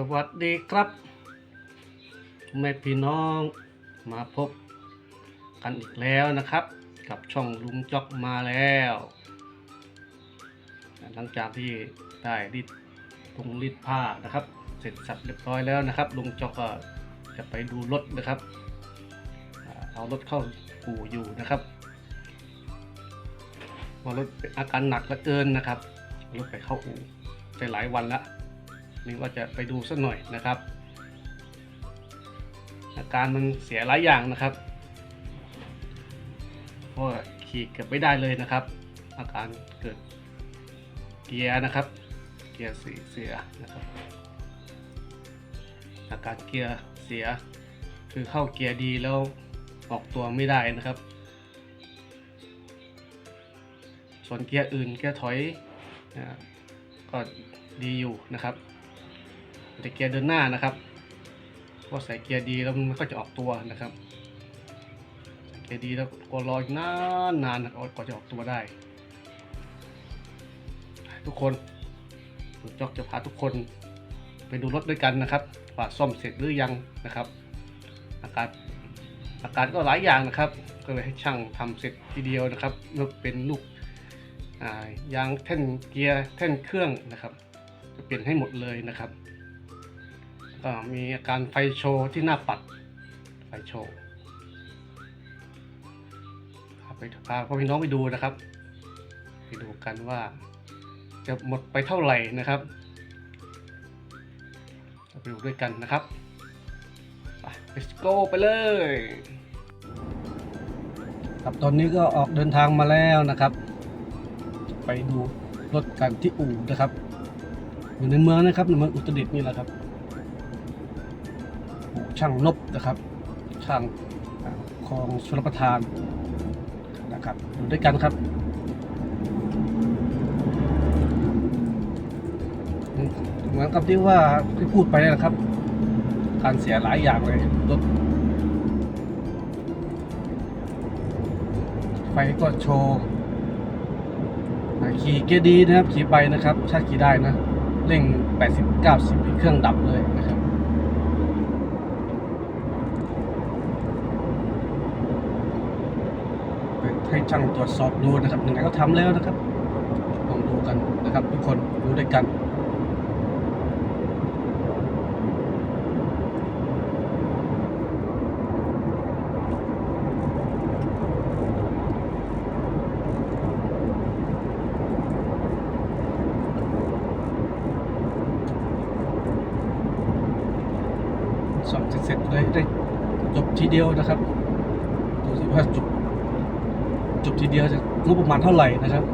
สวัสดีครับแม่พี่น้องมาพบกันอีกแล้วนะครับ กับช่องลุงจอกมาแล้ว หลังจากที่ได้รีดตรงรีดผ้านะครับ เสร็จสับเรียบร้อยแล้วนะครับ ลุงจอกก็จะไปดูรถนะครับ เอารถเข้าอู่อยู่นะครับเพรารถเป็นอาการหนักเหลือเกินนะครับรถไปเข้าอู่ไปหลายวันแล้ว นี่ว่าจะไปดูสักหน่อยนะครับ อาการมันเสียหลายอย่างนะครับเพราะขี่เกือบไม่ได้เลยนะครับ อาการเกิดเกียร์นะครับ เกียร์เสียนะครับ อาการเกียร์เสีย คือเข้าเกียร์ดีแล้วออกตัวไม่ได้นะครับ ส่วนเกียร์อื่นเกียร์ถอยก็ดีอยู่นะครับ แต่เกียร์เดินหน้านะครับพอใส่เกียร์ดีแล้วมันก็จะออกตัวนะครับเกียร์ดีแล้วก็รออีกนานนานกว่าจะออกตัวได้ ทุกคนผมจอกจะพาทุกคนไปดูรถด้วยกันนะครับว่าซ่อมเสร็จหรือยังนะครับอาการอาการก็หลายอย่างนะครับ ก็เลยให้ช่างทำเสร็จทีเดียวนะครับเมื่อเป็นลูกยางแท่นเกียร์แท่นเครื่องนะครับจะเปลี่ยนให้หมดเลยนะครับ ก็มีอาการไฟโชว์ที่หน้าปัด ไฟโชว์พาไปพาพ่อพี่น้องไปดูนะครับ ไปดูกันว่า จะหมดไปเท่าไหร่นะครับไปดูด้วยกันนะครับไป let's go ไปเลยครับตอนนี้ก็ออกเดินทางมาแล้วนะครับ ไปดูรถกันที่อู่นะครับ อยู่ในเมืองนะครับในเมืองอุตรดิตถ์นี่แหละครับ ช่างนบนะครับ ช่างอ่าคลองชลประทานนะครับอยู่ด้วยกันครับเหมือนกับที่ว่าที่พูดไปนะครับ การเสียหลายอย่างเลยรถไฟก็โชว์ขี่เกียร์ดีนะครับขี่ไปนะครับถ้าขี่ได้นะเร่ง 80 90เครื่องดับเลยนะครับ ให้ช่างตรวจสอบดูนะครับยังไงก็ทำแล้วนะครับลองดูกันนะครับ ทุกคนดูด้วยกันสอบเสร็จเลยได้จบทีเดียวนะครับดูสิว่าจบ จบทีเดียวจะงบประมาณเท่าไหร่นะครับ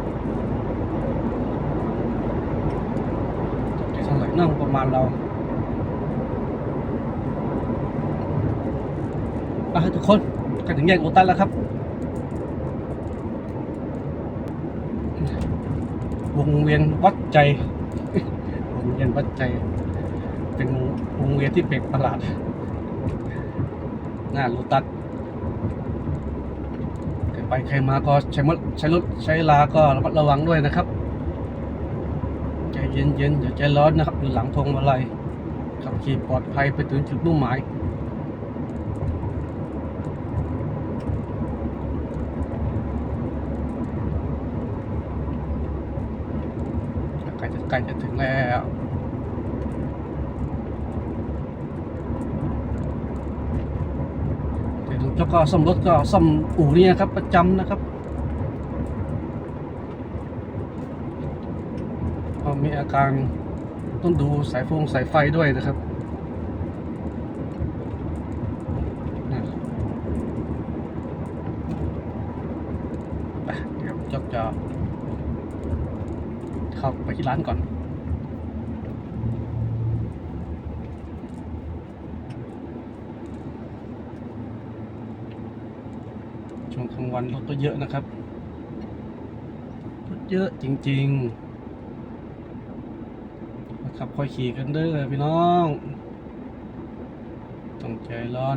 จบที่เท่าไหร่น่างประมาณเราอะทุกคนก็ถึงแยกโอตันแล้วครับ วงเวียนวัดใจ วงเวียนวัดใจ เป็นวงเวียนที่แปลกประหลาดหน้าโลตัส ไปใครมาก็ใช้มดใช้รถใช้ลาก็ระมัดระวังด้วยนะครับใจเย็นเย็นๆอย่าใจร้อนนะครับ อยู่หลังพวงมาลัยขับขี่ปลอดภัยไปถึงจุดมุ่งหมายใกล้จะใกล้จะถึงแล้วเดี๋ยว แล้วก็ซ่อมรถก็ซ่อมอู่นี่นะครับ ประจำนะครับก็มีอาการต้องดูสายฟงสายไฟด้วยนะครับเดี๋ยวจะเข้าไปที่ร้านก่อน ช่วงกลางวันรถก็เยอะนะครับรถเยอะจริงๆนะครับค่อยขี่กันเด้อพี่น้องต้องใจร้อน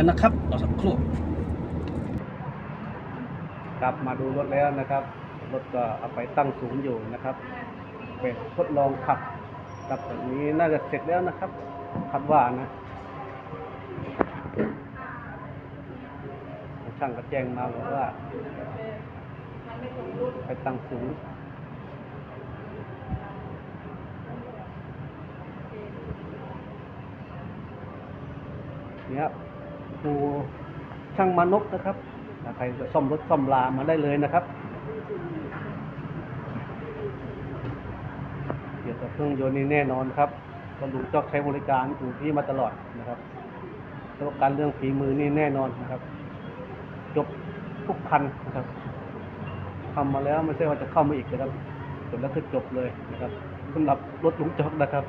แล้วนะครับรอสักครู่ครับมาดูรถแล้วนะครับ รถก็เอาไปตั้งศูนย์อยู่นะครับเป็นทดลองขับครับแบบนี้น่าจะเสร็จแล้วนะครับคาดว่านะช่างก็แจ้งมาบอกว่าไปตั้งศูนย์เนี่ย ครูช่างมานพนะครับใครจะซ่อมรถซ่อมลามาได้เลยนะครับ เกี่ยวกับเครื่องยนต์นี่แน่นอนครับก็ลุงจอกใช้บริการอู่พี่มาตลอดนะครับแล้วก็การเรื่องฝีมือนี่แน่นอนนะครับจบทุกคันนะครับทำมาแล้วไม่ใช่ว่าจะเข้ามาอีกนะครับจบแล้วคือจบเลยนะครับสำหรับรถลุงจอกนะครับ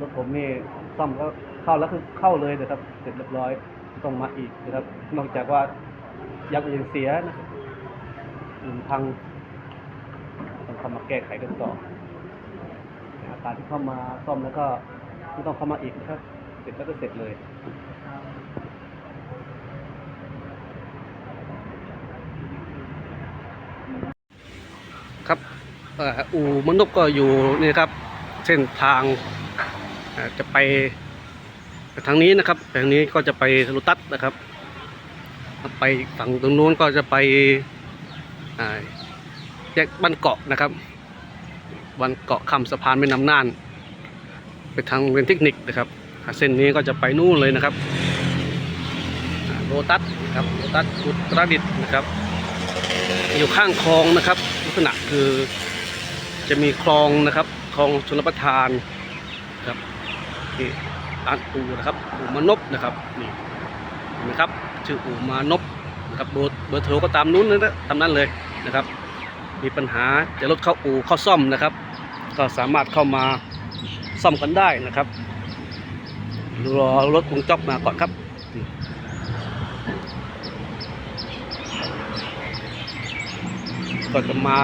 รถผมนี่ซ่อมก็เข้าแล้วคือเข้าเลยนะครับ เสร็จเรียบร้อยต้องมาอีกนะครับ นอกจากว่ายังอื่นเสียนะครับอื่นพังต้องเข้ามาแก้ไขกันต่อการที่เข้ามาซ่อมแล้วก็ไม่ต้องเข้ามาอีกนะครับ เสร็จแล้วก็เสร็จเลยครับอู่มนุษย์ก็อยู่นี่ครับ เส้นทาง จะไปทางนี้นะครับทางนี้ก็จะไปโลตัสนะครับ ไปฝั่งตรงนู้นก็จะไปแยกบ้านเกาะนะครับบ้านเกาะคำสะพานแม่น้ำน่าน ไปทางเรียนเทคนิคนะครับ เส้นนี้ก็จะไปนู่นเลยนะครับโลตัสนะครับโลตัสอุตรดิตนะครับ อยู่ข้างคลองนะครับ ลักษณะคือจะมีคลองนะครับคลองชลประทาน ที่ร้านอูนะครับอูมานพนะครับนี่เห็นไหมครับชื่ออูมานพนะครับเบอร์เบอร์โทรก็ตามนู้นนะตามนั้นเลยนะครับ มีปัญหาจะรถเข้าอู่เข้าซ่อมนะครับ ก็สามารถเข้ามาซ่อมกันได้นะครับรอรถคุงจ๊อบมาก่อนครับก็จะมา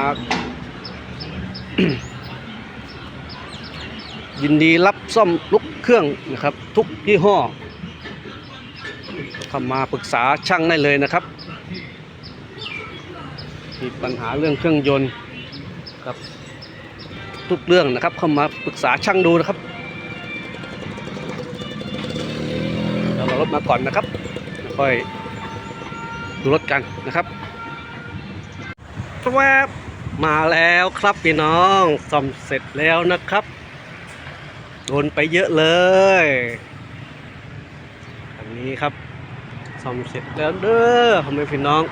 ยินดีรับซ่อมลุกเครื่องนะครับ ทุกยี่ห้อเข้ามาปรึกษาช่างได้เลยนะครับ มีปัญหาเรื่องเครื่องยนต์ครับทุกเรื่องนะครับ เข้ามาปรึกษาช่างดูนะครับเรารอรถมาก่อนนะครับค่อยดูรถกันนะครับแวบมาแล้วครับพี่น้องซ่อมเสร็จแล้วนะครับ โดนไปเยอะเลยอันนี้ครับซ่อมเสร็จแล้วเด้อทำไมพี่น้อง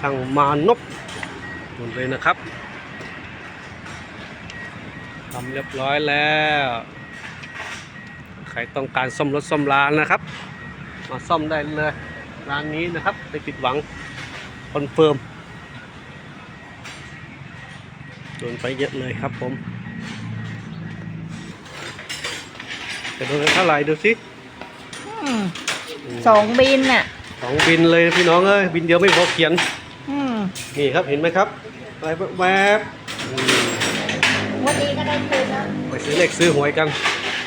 ช่างมานพหมดเลยนะครับทำเรียบร้อยแล้ว ใครต้องการซ่อมรถซ่อมลานนะครับ มาซ่อมได้เลย ร้านนี้นะครับไม่ผิดหวังคอนเฟิร์ม ดนไปเยอะเลยครับผมจะโดนไปเท่าไหร่ดูสิอืมสองบินน่ะ สองบินเลยพี่น้องเอ้ยบินเดียวไม่พอเขียน อืมนี่ครับเห็นไหมครับอะไรแวบๆอืมวันนี้ก็ได้คืนแล้วไปซื้อเลขซื้อหวยกัน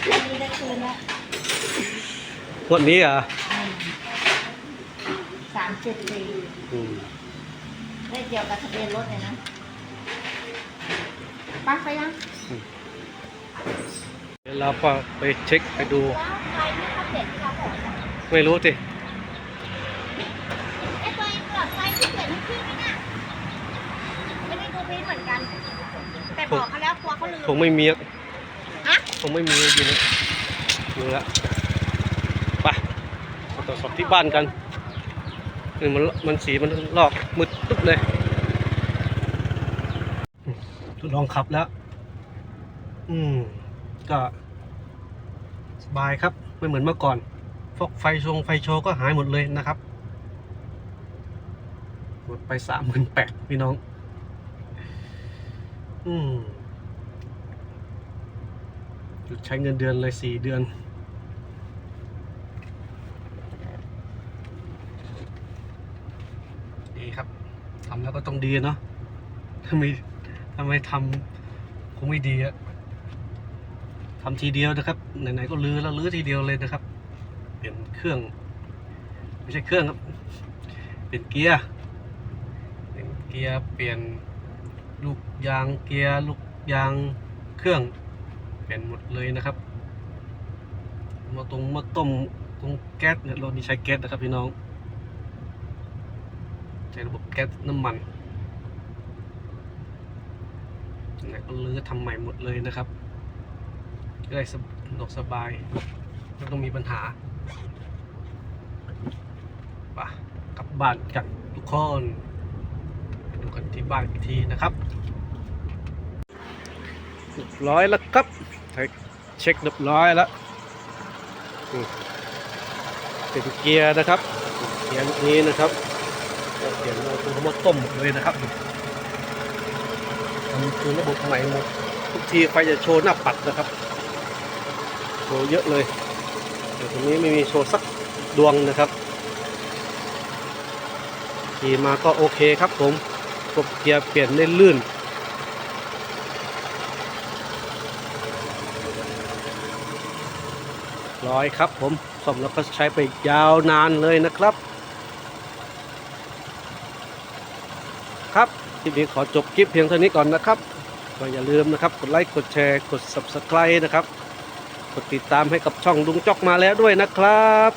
วันนี้ได้คืนแล้วงวดนี้เหรอะสามเจ็ดสี่ได้เกี่ยวกับทะเบียนรถเลยนะ ป้าไปยังเดี๋ยวเราก็ไปเช็คไปดูว้าวไปไม่เขาเสร็จเขาบอกไม่รู้สิไอ้ตัวเองปลอดภัยที่เปลี่ยนให้พี่ไหมน่ะไม่ได้ดูพี่เหมือนกัน แต่บอกเขาแล้วกลัวเขาลืมคงไม่มีอะฮะคงไม่มีอยู่นะอยู่แล้วไปมาตรวจสอบที่บ้านกันนี่มันมันสีมันลอกมืดตึ๊บเลยทด ลองขับแล้ว อืม ก็สบายครับ ไม่เหมือนเมื่อก่อนพวกไฟชงไฟโชก็หายหมดเลยนะครับหมดไปสามหมื่นแปดพี่น้อง อืมหยุดใช้เงินเดือนเลยสี่เดือน ดีครับทำแล้วก็ต้องดีเนาะทำไม ทำไมทำคงไม่ดีอะทำทีเดียวนะครับไหนๆก็ลื้อแล้วลื้อทีเดียวเลยนะครับ เปลี่ยนเครื่อง ไม่ใช่เครื่องครับเปลี่ยนเกียร์เปลี่ยนเกียร์เปลี่ยนลูกยางเกียร์ลูกยางเครื่อง เปลี่ยนหมดเลยนะครับมาตรงมาต้มตรงแก๊สเนี่ยรถนี้ใช้แก๊สนะครับพี่น้อง ใช้ระบบแก๊สน้ำมัน เนี่ยก็ลื้อทำใหม่หมดเลยนะครับจะได้สะดวกสบายไม่ต้องมีปัญหาไปกลับบ้านกันทุกคนไปดูกันที่บ้านอีกทีนะครับเรียบร้อยแล้วครับเช็คเรียบร้อยแล้วเป็นเกียร์นะครับเกียร์นี้นะครับเขียนเราตัวเขามาต้มเลยนะครับ คือระบบใหม่หมดทุกทีไฟจะโชว์หน้าปัดนะครับโชว์เยอะเลยแต่ตรงนี้ไม่มีโชว์สักดวงนะครับขี่มาก็โอเคครับผมกบเกียร์เปลี่ยนได้ลื่นร้อยครับผมซ่อมแล้วก็ใช้ไปยาวนานเลยนะครับ ครับค ลิปนี้ขอจบคลิปเพียงเท่านี้ก่อนนะครับก็อย่าลืมนะครับกดไลค์กดแชร์กด subscribe นะครับ กดติดตามให้กับช่องลุงจอกมาแล้วด้วยนะครับ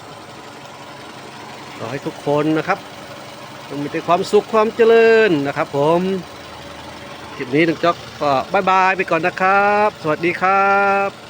ขอให้ทุกคนนะครับมีแต่ความสุขความเจริญนะครับ ผมคลิปนี้ลุงจอกก็บายบายไปก่อนนะครับ สวัสดีครับ